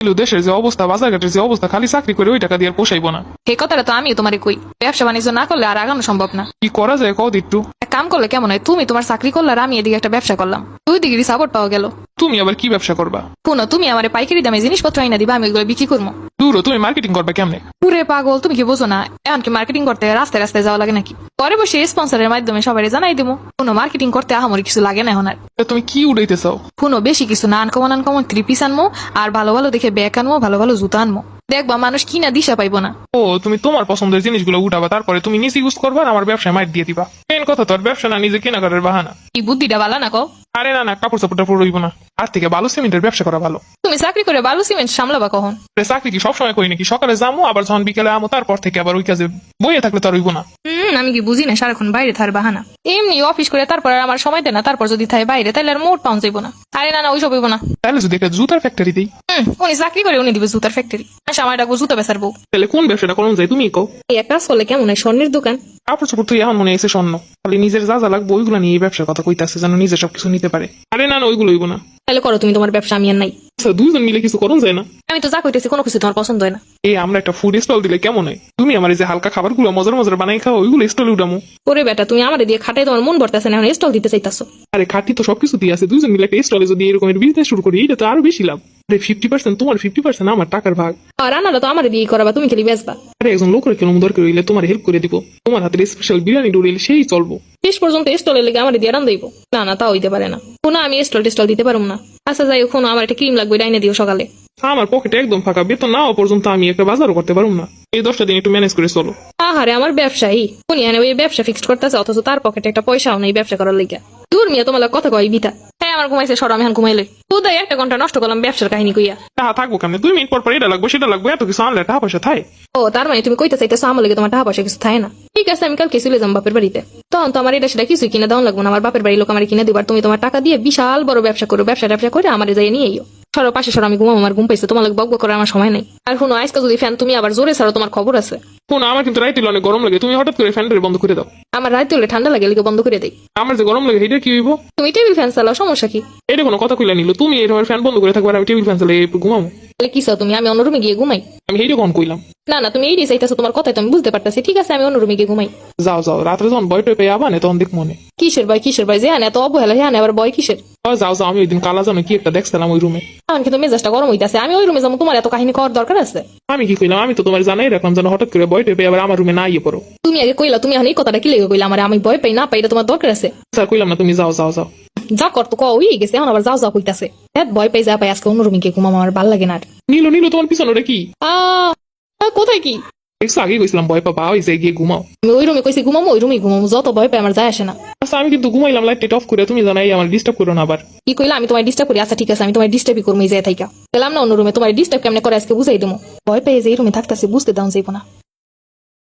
কিন্তু দেশের যে অবস্থা বাজারঘাটের যে অবস্থা খালি চাকরি করে ওই টাকা দিয়ে আর পোষাইবো না। এই কথাটা তো আমি তোমার কই। ব্যবসা বাণিজ্য না করলে আর আগানো সম্ভব না। কি করা যায় কও একটু। এক কাম করলে কেমন হয়? তুমি তোমার চাকরি করলে আর আমি এদিকে একটা ব্যবসা করলাম। দুই দিকেরই সাপোর্ট পাওয়া গেল। তুমি আবার কি ব্যবসা করবা? শুনো তুমি আমার পাইকারি দামে জিনিসপত্র আইনা দিবা আমি ওইগুলো বিক্রি করব। দূরও তুমি মার্কেটিং করবা কেমনে? পুরে পাগল তুমি কি বোঝো না? এমনকি মার্কেটিং করতে রাস্তায় রাস্তায় যাওয়া লাগে নাকি? পরে বসে স্পন্সরের মাধ্যমে সবাই জানাই দেবো কোনো মার্কেটিং করতে আহামরি কিছু লাগে না এখন আর। তুমি কি উড়াইতে চাও শুনো বেশি কিছু না আনকমন আনকমন থ্রি পিস আনমো আর ভালো ভালো দেখে ব্যাগ আনব ভালো ভালো জুতা আনব দেখবা মানুষ কিনা দিশা পাইবো না। ও তুমি তোমার পছন্দের জিনিসগুলো উঠাবা তারপরে তুমি নিজে ইউজ করবা আর আমার ব্যবসায় মাইট দিয়ে দিবা। মেন কথা তোর ব্যবসা না নিজে কেনা করার বাহানা। এই বুদ্ধিটা ভালো না কো আরে না না কাপড় চাপড় টাপড় রইব না। আর থেকে বালু সিমেন্টের ব্যবসা করা ভালো। তুমি চাকরি করে বালু সিমেন্ট সামলাবা কখন? আরে চাকরি কি সবসময় করি নাকি? সকালে যাব আবার যখন বিকেলে আমো তারপর থেকে আবার ওই কাজে বইয়ে থাকলে তো আর হইব না। হুম আমি কি বুঝি না সারাক্ষণ বাইরে থার বাহানা। এমনি অফিস করে তারপর আর আমার সময় দেয় না তারপর যদি থাই বাইরে তাহলে আর মোট পাউন যাইবো না। আরে না না ওইসব হইব না। তাহলে যদি একটা জুতার ফ্যাক্টরি দিই। হুম উনি চাকরি করে উনি দিবে জুতার ফ্যাক্টরি আমার ডাকবো জুতা বেচার বউ। তাহলে কোন ব্যবসাটা করুন যায় তুমি কও। এই একটা সলে কেমন হয়? স্বর্ণের দোকান। কাপড় চোপড় তুই এখন মনে হয়েছে স্বর্ণ। খালি নিজের যা যা লাগবে ওইগুলো নিয়ে এই ব্যবসার কথা কইতাছে যেন নিজে সবকিছু নিতে পারে। আরে না না ওইগুলো হইব না। তাহলে করো তুমি তোমার ব্যবসা আমি আর নাই। আচ্ছা দুইজন মিলে কিছু করুন যায় না? আমি তো যা কইতেছি কোনো কিছু তোমার পছন্দ হয় না। এই আমরা একটা ফুড স্টল দিলে কেমন হয়? তুমি আমার এই যে হালকা খাবারগুলো মজার মজার বানাই খাও ওইগুলো স্টলে উঠামো। ওরে বেটা তুমি আমার দিয়ে খাটাই তোমার মন ভরতেছে না এখন স্টল দিতে চাইতাছো। আরে খাটি তো সবকিছু দিয়ে আছে দুইজন মিলে একটা স্টলে যদি এরকমের বিজনেস শুরু করি এটা তো আরও বেশি লাভ। আরে ফিফটি পার্সেন্ট তোমার ফিফটি পার্সেন্ট আমার টাকার ভাগ। আর রান্নাটা তো আমার দিয়ে করাবা তুমি খালি বেচবা। আরে একজন লোকের কেন দরকার হইলে তোমার হেল্প করে দিব। তোমার হাতের স্পেশাল বিরিয়ানি ডুরিলে সেই চলবো। শেষ পর্যন্ত স্টলের লেগে আমার দিয়ে রান দিব না না তা হইতে পারে না। কোনো আমি স্টল টেস্টল দিতে পারব না। আচ্ছা যাই কোনো আমার একটা ক্রিম লাগবে ডাইনে দিও সকালে। আমার পকেটে একদম ফাঁকা বেতন না পর্যন্ত আমি একটা বাজারও করতে পারব না। এই দশটা দিন একটু ম্যানেজ করে চলো। আহারে আমার ব্যবসায়ী। উনি এনে ওই ব্যবসা ফিক্সড করতেছে অথচ তার পকেটে একটা পয়সাও নেই ব্যবসা করার লেগে। দূর মিয়া তোমার কথা কয় বিতা হ্যাঁ আমার ঘুমাইছে সর আমি ঘুমাইলে তুই একটা ঘণ্টা নষ্ট করলাম ব্যবসার কাহিনী কইয়া। টাকা থাকব কেমন? দুই মিনিট পর পর এটা লাগবে সেটা লাগবে এত কিছু আনলে টাকা পয়সা থাই ও তার মানে তুমি কইতে চাইতেছো আমার লেগে তোমার টাকা পয়সা কিছু থাকে না। ঠিক আছে আমি কালকে চলে যাম বাপের বাড়িতে। তখন তো আমার এটা সেটা কিছুই কিনে দেওয়া লাগবে না। আমার বাপের বাড়ির লোক আমার কিনে দিবার তুমি তোমার টাকা দিয়ে বিশাল বড় ব্যবসা করো ব্যবসা ব্যবসা করে আমার যাই নিয়ে সরো পাশে সরো আমি ঘুমাবো আমার ঘুম পাইছে তোমার বক করার আমার সময় নেই। আর শুনো আজকে যদি ফ্যান তুমি আবার জোরে ছাড়ো তোমার খবর আছে। শোনো আমার কিন্তু রাইতে অনেক গরম লাগে তুমি হঠাৎ করে ফ্যানটা বন্ধ করে দাও। আমার রাত হলে ঠান্ডা লাগে লিখে বন্ধ করে দেই। আমার যে গরম লাগে এটা কি হইব? তুমি টেবিল ফ্যান চালাও সমস্যা কি? এটা কোনো কথা কইলা নিল তুমি ধরনের ফ্যান বন্ধ করে থাকবে আর আমি টেবিল ফ্যান চালিয়ে একটু ঘুমাবো। তাহলে কি তুমি? আমি অন্য রুমে গিয়ে ঘুমাই। আমি এইটা কখন কইলাম। না না তুমি এই চাইতেছো তোমার কথাই তো আমি বুঝতে পারতেছি। ঠিক আছে আমি অন্য রুমে গিয়ে ঘুমাই। যাও যাও রাত্রে যখন বয় টয় পেয়ে আবানে তখন দেখ মনে। কিসের বয় কিসের বয়? যে এত অবহেলা হ্যাঁ আবার বয় কিসের? যাও যাও আমি ওই দিন কালা জানো কি একটা দেখছিলাম ওই রুমে। আমার কিন্তু মেজাজটা গরম হইতাছে। আমি ওই রুমে যাব তোমার এত কাহিনী করার দরকার আছে? আমি কি কইলাম? আমি তো তোমার জানাই রাখলাম যেন হঠাৎ করে বয় টয় পেয়ে আবার আমার রুমে না ইয়ে পড়ো। তুমি আগে কইলা তুমি এখন এই কথাটা কি লেগে কইলা? আমার আমি ভয় পাই না পাই এটা তোমার দরকার আছে? স্যার কইলাম না তুমি যাও যাও যাও। যা কর তো কই গেছে এখন আবার যাও যাও কইতাছে। হ্যাঁ ভয় পাই যা পাই আজকে অন্য রুমে গিয়ে ঘুমাম আমার ভালো লাগে না আর। নিল নিল তোমার পিছনে ওটা কি? কোথায় কি? একটু আগে কইছিলাম ভয় পাবা ওই গিয়ে ঘুমাও। আমি ওই রুমে কইছি ঘুমামো ওই রুমে ঘুমামো যত ভয় পাই আমার যায় আসে না। আচ্ছা আমি কিন্তু ঘুমাইলাম লাইট অফ করে তুমি জানাই আমার ডিস্টার্ব করো না আবার। কি কইলা আমি তোমার ডিস্টার্ব করি? আচ্ছা ঠিক আছে আমি তোমার ডিস্টার্বই করব এই যায় থাইকা। গেলাম না অন্য রুমে তোমার ডিস্টার্ব কেমনে করে আজকে বুঝাই দেবো ভয় পেয়ে যে এই রুমে থাকতেছে বুঝতে দাও যাইবো না।